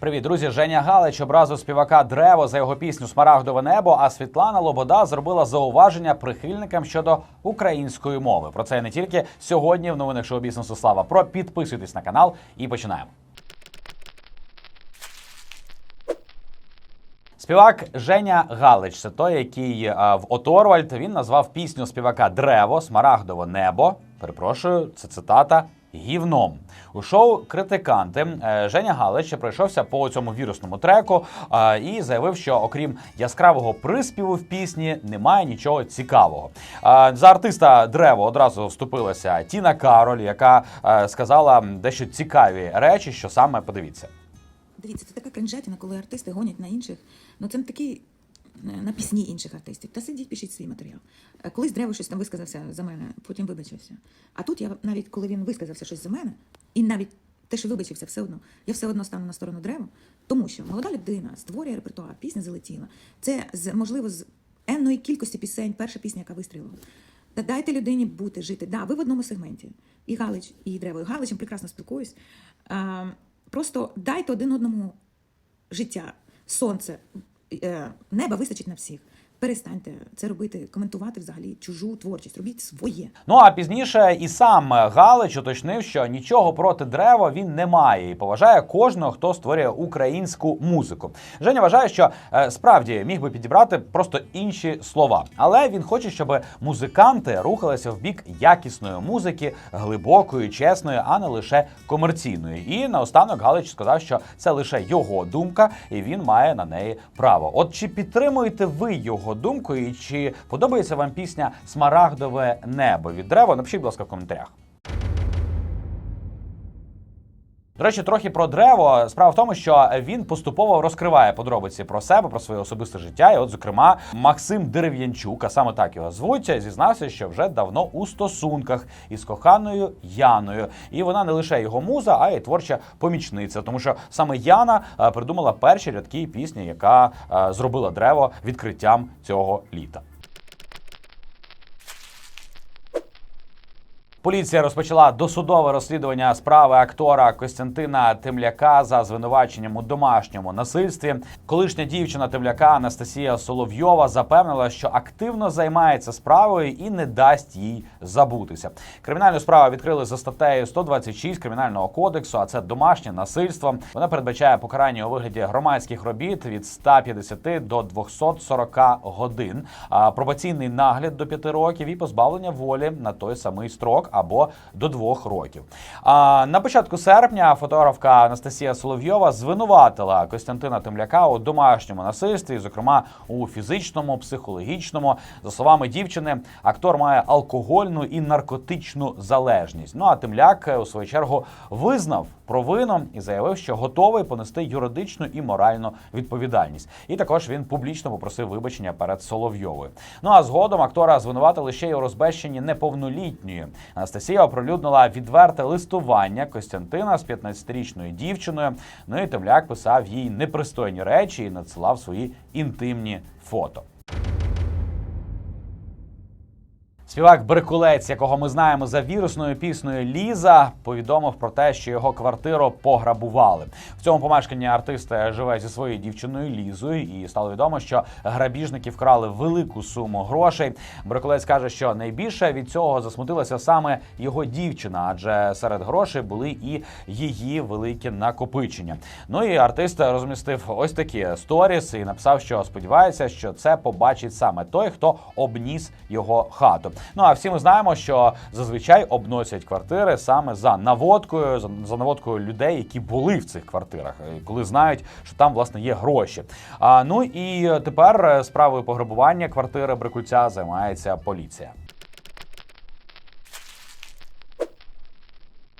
Привіт, друзі! Женя Галич образив співака Древо за його пісню Смарагдове небо. А Світлана Лобода зробила зауваження прихильникам щодо української мови. Про це не тільки сьогодні в новинах шоу бізнесу Слава. Про підписуйтесь на канал і починаємо. Співак Женя Галич, це той, який а, в Оторвальд він назвав пісню співака Древо, Смарагдове небо. Перепрошую, це цитата. Гівном у шоу критиканти е, Женя Галич пройшовся по цьому вірусному треку е, і заявив, що окрім яскравого приспіву в пісні немає нічого цікавого. Е, За артиста Древо одразу вступилася Тіна Кароль, яка сказала дещо цікаві речі, що саме подивіться. Дивіться, це така кринжатіна, коли артисти гонять на інших. Ну це такі е, на пісні інших артистів. Та сидіть, пишіть свій матеріал. Е, Колись Древо щось там висказався за мене, потім вибачився. А тут я навіть коли він висказався щось за мене, і навіть те, що вибачився, все одно, я все одно стану на сторону Древа, тому що молода людина створює репертуар, пісня залетіла. Це можливо з енної кількості пісень, перша пісня, яка вистрілила. Та дайте людині бути, жити. Да, ви в одному сегменті. І Галич, і Древо. І Галичем прекрасно спілкуюсь. А, просто дайте один одному життя, сонце, е, неба вистачить на всіх. Перестаньте це робити, коментувати взагалі чужу творчість. Робіть своє. Ну а пізніше і сам Галич уточнив, що нічого проти дерева він не має і поважає кожного, хто створює українську музику. Женя вважає, що е, справді міг би підібрати просто інші слова, але він хоче, щоб музиканти рухалися в бік якісної музики, глибокої, чесної, а не лише комерційної. І наостанок Галич сказав, що це лише його думка, і він має на неї право. От чи підтримуєте ви його думку, і чи подобається вам пісня Смарагдове небо від дерева? Напишіть, будь ласка, в коментарях. До речі, трохи про древо. Справа в тому, що він поступово розкриває подробиці про себе, про своє особисте життя. І, от, зокрема, Максим Дерев'янчук, а саме так його звуть, зізнався, що вже давно у стосунках із коханою Яною. І вона не лише його муза, а й творча помічниця. Тому що саме Яна е, придумала перші рядки пісні, яка е, зробила древо відкриттям цього літа. Поліція розпочала досудове розслідування справи актора Костянтина Темляка за звинуваченням у домашньому насильстві. Колишня дівчина Темляка Анастасія Соловйова запевнила, що активно займається справою і не дасть їй забутися. Кримінальну справу відкрили за статтею 126 кримінального кодексу. А це домашнє насильство. Вона передбачає покарання у вигляді громадських робіт від 150 до 240 годин, пробаційний нагляд до 5 років і позбавлення волі на той самий строк або до 2 років. А на початку серпня фотографка Анастасія Соловйова звинуватила Костянтина Темляка у домашньому насильстві, зокрема у фізичному, психологічному. За словами дівчини, актор має алкогольну і наркотичну залежність. Ну а Темляк у свою чергу визнав провину і заявив, що готовий понести юридичну і моральну відповідальність. І також він публічно попросив вибачення перед Соловйовою. Ну а згодом актора звинуватили ще й у розбещенні неповнолітньої. Анастасія оприлюднила відверте листування Костянтина з 15-річною дівчиною. Ну і Темляк писав їй непристойні речі і надсилав свої інтимні фото. Співак Брикулець, якого ми знаємо за вірусною піснею Ліза, повідомив про те, що його квартиру пограбували. В цьому помешканні артист живе зі своєю дівчиною Лізою, і стало відомо, що грабіжники вкрали велику суму грошей. Брикулець каже, що найбільше від цього засмутилася саме його дівчина, адже серед грошей були і її великі накопичення. Ну і артист розмістив ось такі сторіс і написав, що сподівається, що це побачить саме той, хто обніс його хату. Ну а всі ми знаємо, що зазвичай обносять квартири саме за наводкою, за, наводкою людей, які були в цих квартирах, е, коли знають, що там власне є гроші. А ну і тепер е, справою пограбування квартири Брикульця займається поліція.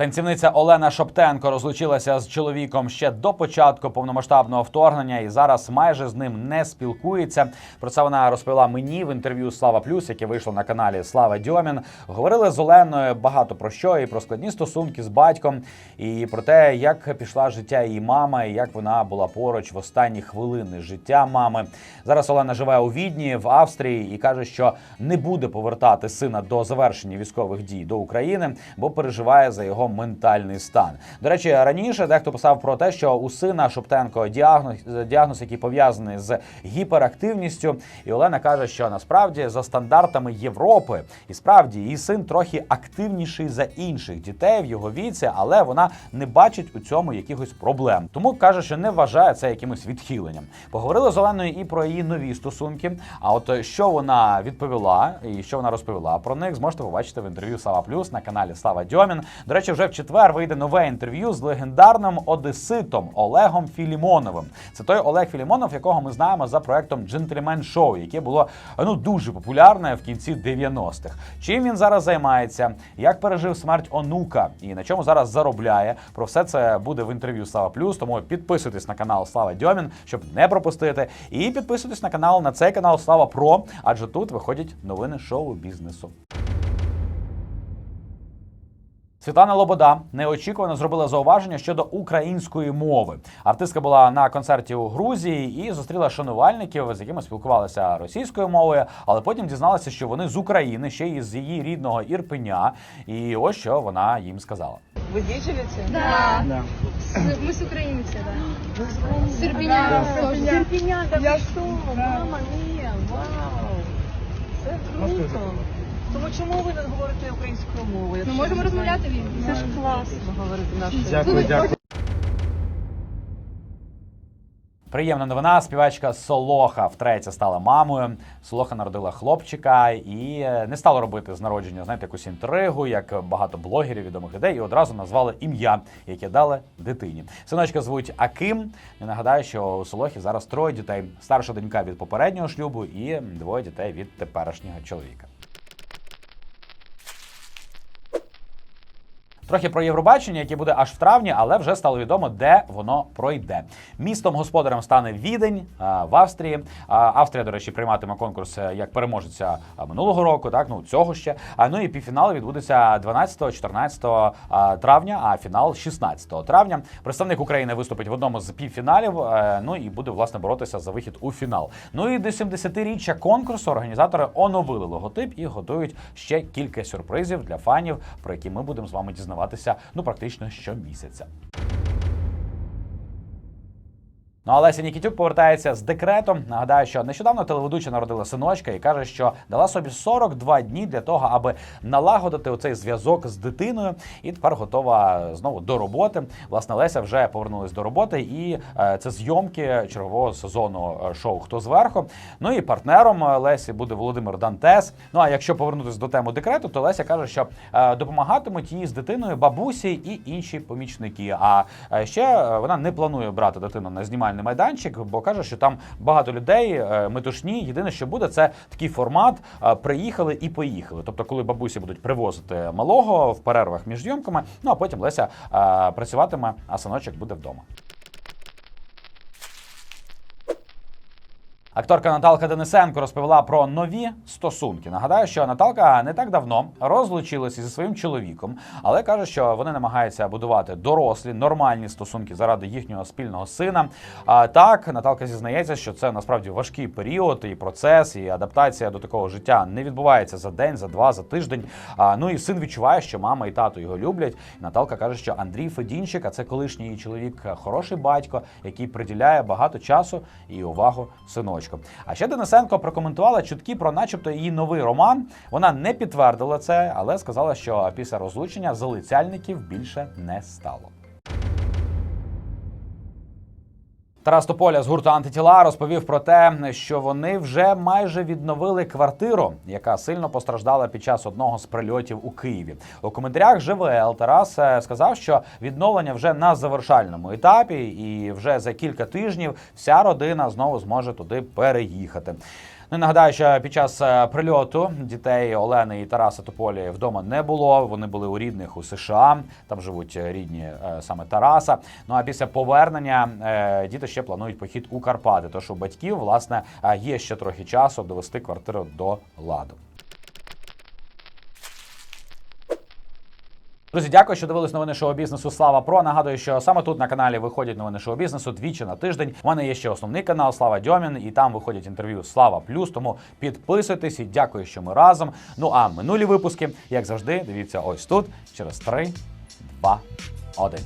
Танцівниця Олена Шоптенко розлучилася з чоловіком ще до початку повномасштабного вторгнення і зараз майже з ним не спілкується. Про це вона розповіла мені в інтерв'ю Слава Плюс, яке вийшло на каналі Слава Дьомін. Говорили з Оленою багато про що і про складні стосунки з батьком, і про те, як пішла життя її мама, і як вона була поруч в останні хвилини життя мами. Зараз Олена живе у Відні в Австрії і каже, що не буде повертати сина до завершення військових дій до України, бо переживає за його ментальний стан. До речі, раніше дехто писав про те, що у сина Шоптенко діагноз, діагноз, який пов'язаний з гіперактивністю. І Олена каже, що насправді за стандартами Європи, і справді її син трохи активніший за інших дітей в його віці, але вона не бачить у цьому якихось проблем. Тому каже, що не вважає це якимось відхиленням. Поговорили з Оленою і про її нові стосунки. А от що вона відповіла і що вона розповіла про них, зможете побачити в інтерв'ю Слава Плюс на каналі Слава Дьомін. До речі, вже в четвер вийде нове інтерв'ю з легендарним одеситом Олегом Філімоновим. Це той Олег Філімонов, якого ми знаємо за проектом Джентльмен Шоу, яке було ну дуже популярне в кінці 90-х. Чим він зараз займається, як пережив смерть онука і на чому зараз заробляє. Про все це буде в інтерв'ю Слава Плюс. Тому підписуйтесь на канал Слава Дьомін, щоб не пропустити. І підписуйтесь на канал на цей канал Слава Про, адже тут виходять новини шоу бізнесу. Світлана Лобода неочікувано зробила зауваження щодо української мови. Артистка була на концерті у Грузії і зустріла шанувальників, з якими спілкувалися російською мовою, але потім дізналася, що вони з України, ще й з її рідного Ірпеня. І ось що вона їм сказала. Вы здесь живете? Да. Да. С- мы с украинцы, да. С Ирпеня. тоже. Серпіня, я що? Мама мія, вау! Це круто! Тому чому ви не говорите українською мовою? Ми можемо розмовляти в ній. Це ж класно говорити нашою Дякую, дякую. Приємна новина. Співачка Солоха втретє стала мамою. Солоха народила хлопчика і е, не стала робити з народження, знаєте, якусь інтригу, як багато блогерів, відомих людей, і одразу назвали ім'я, яке дали дитині. Синочка звуть Аким. Я нагадаю, що у Солохи зараз троє дітей: старша донька від попереднього шлюбу і двоє дітей від теперішнього чоловіка. Трохи про Євробачення, яке буде аж в травні, але вже стало відомо, де воно пройде. Містом господарем стане Відень в Австрії. Австрія, до речі, прийматиме конкурс е, як переможеця минулого року, так ну цього ще. А ну і півфінал відбудеться 12-14 травня, а фінал 16 травня. Представник України виступить в одному з півфіналів. е, Ну і буде власне боротися за вихід у фінал. Ну і до 70-річчя конкурсу організатори оновили логотип і готують ще кілька сюрпризів для фанів, про які ми будемо з вами дізнаватися ну практично щомісяця. Ну, а Леся Нікітюк повертається з декретом. Нагадаю, що нещодавно телеведуча народила синочка і каже, що дала собі 42 дні для того, аби налагодити оцей зв'язок з дитиною, і тепер готова знову до роботи. Власне, Леся вже повернулась до роботи, і е, це зйомки чергового сезону е, шоу Хто зверху. Ну і партнером е, Лесі буде Володимир Дантес. Ну а якщо повернутися до теми декрету, то Леся каже, що допомагатимуть їй з дитиною бабусі і інші помічники. А ще вона не планує брати дитину на знімальний майданчик, бо каже, що там багато людей, е, метушні. Єдине, що буде, це такий формат. е, Приїхали і поїхали. Тобто, коли бабусі будуть привозити малого в перервах між зйомками, ну а потім Леся е, працюватиме, а синочок буде вдома. Акторка Наталка Денисенко розповіла про нові стосунки. Нагадаю, що Наталка не так давно розлучилася зі своїм чоловіком, але каже, що вони намагаються будувати дорослі нормальні стосунки заради їхнього спільного сина. А так Наталка зізнається, що це насправді важкий період і процес, і адаптація до такого життя не відбувається за день, за два, за тиждень. А ну і син відчуває, що мама і тато його люблять. Наталка каже, що Андрій Федінчик, а це колишній чоловік, хороший батько, який приділяє багато часу і увагу синочку. А ще Денисенко прокоментувала чутки про, начебто, її новий роман. Вона не підтвердила це, але сказала, що після розлучення залицяльників більше не стало. Тарас Тополя з гурту антитіла розповів про те, що вони вже майже відновили квартиру, яка сильно постраждала під час одного з прильотів у Києві. У коментарях ЖВЛ Тарас е, сказав, що відновлення вже на завершальному етапі, і вже за кілька тижнів вся родина знову зможе туди переїхати. Ну, і нагадаю, що під час е, прильоту дітей Олени і Тараса Тополі вдома не було. Вони були у рідних у США. Там живуть е, рідні е, саме Тараса. Ну а після повернення діти ще планують похід у Карпати. Тож у батьків власне є ще трохи часу довести квартиру до ладу. Друзі, дякую, що дивились новини шоу бізнесу. Слава Про. Нагадую, що саме тут на каналі виходять новини шоу бізнесу двічі на тиждень. У мене є ще основний канал Слава Дьомін, і там виходять інтерв'ю Слава Плюс. Тому підписуйтесь і дякую, що ми разом. Ну а минулі випуски, як завжди, дивіться ось тут через 3, 2, 1.